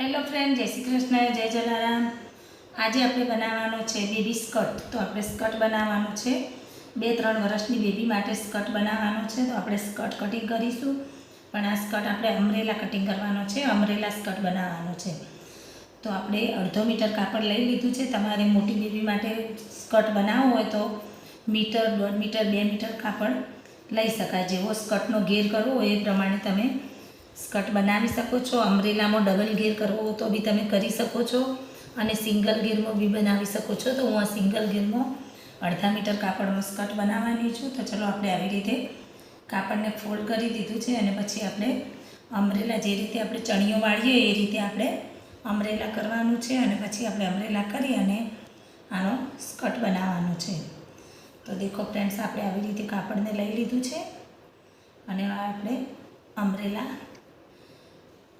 Hello friend જય શ્રી કૃષ્ણ, જય જલારામ. આજે આપણે બનાવવાનો છે બેબી સ્કર્ટ તો આપણે સ્કર્ટ બનાવવાનું છે. બે, ત્રણ વર્ષની બેબી માટે સ્કર્ટ બનાવવાનું છે. તો આપણે સ્કર્ટ કટિંગ કરીશું. પણ આ સ્કર્ટ આપણે અમરેલા કટિંગ કરવાનો છે. અમરેલા સ્કર્ટ બનાવવાનો છે. તો આપણે અડધો મીટર કાપડ લઈ લીધું છે. તમારે મોટી બેબી માટે સ્કર્ટ બનાવવો હોય તો મીટર, દોઢ મીટર, બે મીટર કાપડ લઈ શકાય. જેવો સ્કર્ટનો ઘેર કરવો હોય એ પ્રમાણે તમે સ્કર્ટ બનાવી શકો છો અમરેલામાં ડબલ ઘેર કરવો તો બી તમે કરી શકો છો અને સિંગલ ઘેરમાં બી બનાવી શકો છો. તો હું આ સિંગલ ઘેરમાં અડધા મીટર કાપડમાં સ્કર્ટ બનાવવાની છું. તો ચલો આપણે આવી રીતે કાપડને ફોલ્ડ કરી દીધું છે અને પછી આપણે અમરેલા જે રીતે આપણે ચણિયો વાળીએ એ રીતે આપણે અમરેલા કરવાનું છે અને પછી આપણે અમરેલા કરી અને આનો સ્કર્ટ બનાવવાનો છે. તો દેખો ફ્રેન્ડ્સ, આપણે આવી રીતે કાપડને લઈ લીધું છે અને આપણે અમરેલા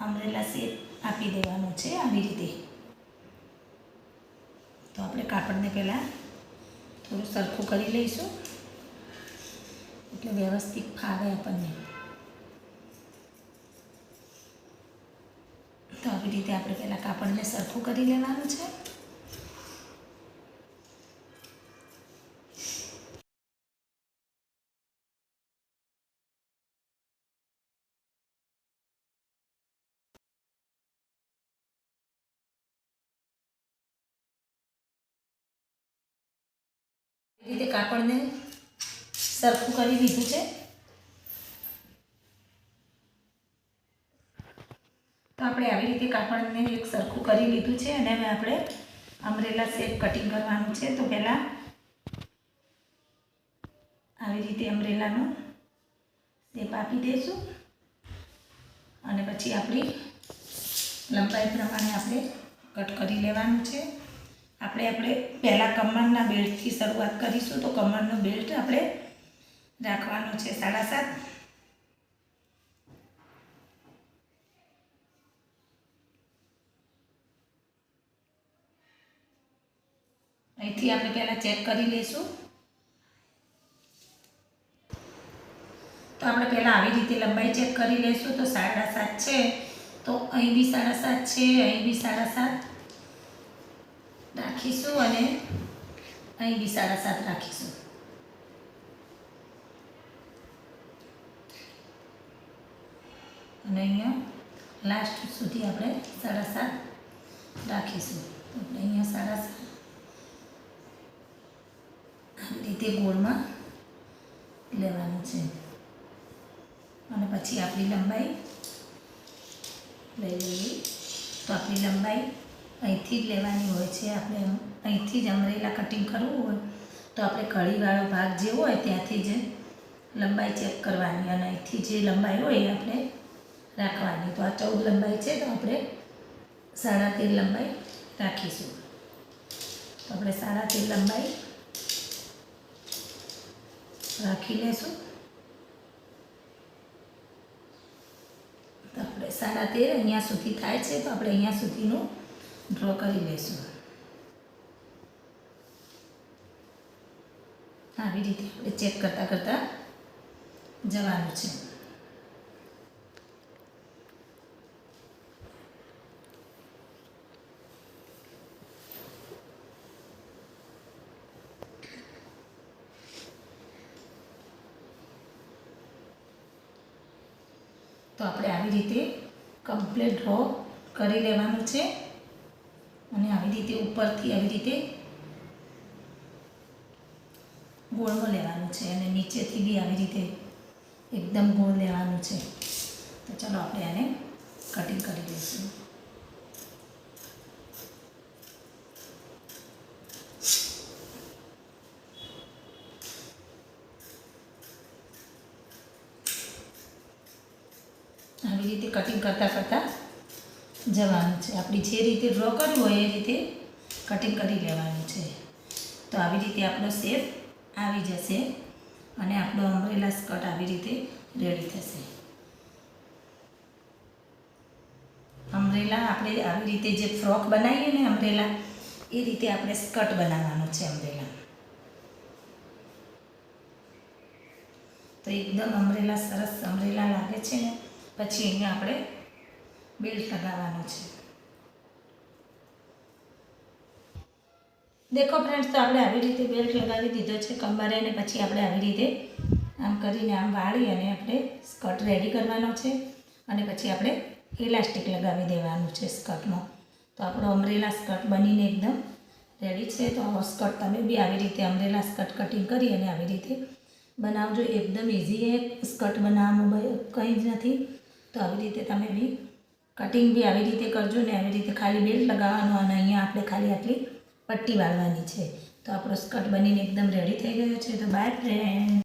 અમરેલા શેપ આપી દેવાનો છે આવી રીતે. તો આપણે કાપડને પહેલાં થોડું સરખું કરી લઈશું. એટલે વ્યવસ્થિત ફાવે આપણને. તો આવી રીતે આપણે પહેલાં કાપડને સરખું કરી લેવાનું છે. રીતે કાપડને સરખું કરી દીધું છે. તો આપણે આવી રીતે કાપડને એક સરખું કરી લીધું છે અને હવે આપણે અમરેલા શેપ કટિંગ કરવાનું છે. તો પહેલાં આવી રીતે અમરેલાનો શેપ આપી દઈશું. અને પછી આપણી લંબાઈ પ્રમાણે આપણે કટ કરી લેવાનું છે. આપણે આપણે પહેલાં કમરના બેલ્ટથી શરૂઆત કરીશું, તો કમરનો બેલ્ટ આપણે રાખવાનો છે સાડા સાત. અહીંથી આપણે પહેલાં ચેક કરી લઈશું. તો આપણે પહેલાં આવી રીતે લંબાઈ ચેક કરી લઈશું, તો સાડા સાત છે. તો અહીં બી સાડા સાત છે, અહીં બી સાડા સાત. રાખીશું અને અહીં બી સાડા સાત રાખીશું. અને અહીંયા લાસ્ટ સુધી આપણે સાડા સાત રાખીશું. તો આપણે અહીંયા સાડા સાત. આવી રીતે ગોળમાં લેવાનું છે. અને પછી આપણી લંબાઈ લઈ લઈએ. તો આપણી લંબાઈ અહીંથી જ લેવાની હોય છે. આપણે અહીંથી જ અમરેલા કટિંગ કરવું હોય તો આપણે કળીવાળો ભાગ જે હોય ત્યાંથી જ લંબાઈ ચેક કરવાની અને અહીંથી જે લંબાઈ હોય એ આપણે રાખવાની. તો આ ચૌદ લંબાઈ છે તો આપણે સાડા તેર લંબાઈ રાખીશું. તો આપણે સાડા તેર લંબાઈ રાખી લેશું. તો આપણે સાડા તેર અહીંયા સુધી થાય છે. તો આપણે અહીંયા સુધીનું ડ્રો કરી લઈશું આવી રીતે આપણે ચેક કરતાં કરતાં જવાનું છે. તો આપણે આવી રીતે કમ્પ્લીટ ડ્રો કરી લેવાનું છે. અને આવી રીતે ઉપરથી આવી રીતે ગોળમાં લેવાનું છે અને નીચેથી બી આવી રીતે એકદમ ગોળ લેવાનું છે. તો ચાલો આપણે આને કટિંગ કરી દઈશું. આવી રીતે કટિંગ કરતાં કરતાં જવાનું છે. આપણી જે રીતે ડ્રો કર્યું હોય એ રીતે કટિંગ કરી લેવાનું છે. તો આવી રીતે આપણો શેપ આવી જશે અને આપણો અમરેલા સ્કર્ટ આવી રીતે રેડી થશે. અમરેલા આપણે આવી રીતે જે ફ્રોક બનાવીએ ને અમરેલા એ રીતે આપણે સ્કર્ટ બનાવવાનું છે અમરેલા તો એકદમ અમરેલા સરસ અમરેલા લાગે છે ને, પછી અહીંયા આપણે બેલ્ટ લગાવવાનો છે. દેખો ફ્રેન્ડ્સ તો આપણે આવી રીતે બેલ્ટ લગાવી દીધો છે કમરે અને પછી આપણે આવી રીતે આમ કરીને આમ વાળી અને આપણે સ્કર્ટ રેડી કરવાનો છે અને પછી આપણે ઇલાસ્ટિક લગાવી દેવાનું છે સ્કર્ટનો તો આપણો અમરેલા સ્કર્ટ બનીને એકદમ રેડી છે. તો આવો સ્કર્ટ તમે બી આવી રીતે અમરેલા સ્કર્ટ કટિંગ કરી અને આવી રીતે બનાવજો. એકદમ ઇઝી એ સ્કર્ટ બનાવવાનું કંઈ જ નથી. તો આવી રીતે તમે બી કટિંગ બી આવી રીતે કરજો ને આવી રીતે ખાલી બેલ્ટ લગાવવાનો અને અહીંયા આપણે ખાલી આટલી પટ્ટી વાળવાની છે. તો આપણો સ્કર્ટ બનીને એકદમ રેડી થઈ ગયો છે. તો બાય ફ્રેન્ડ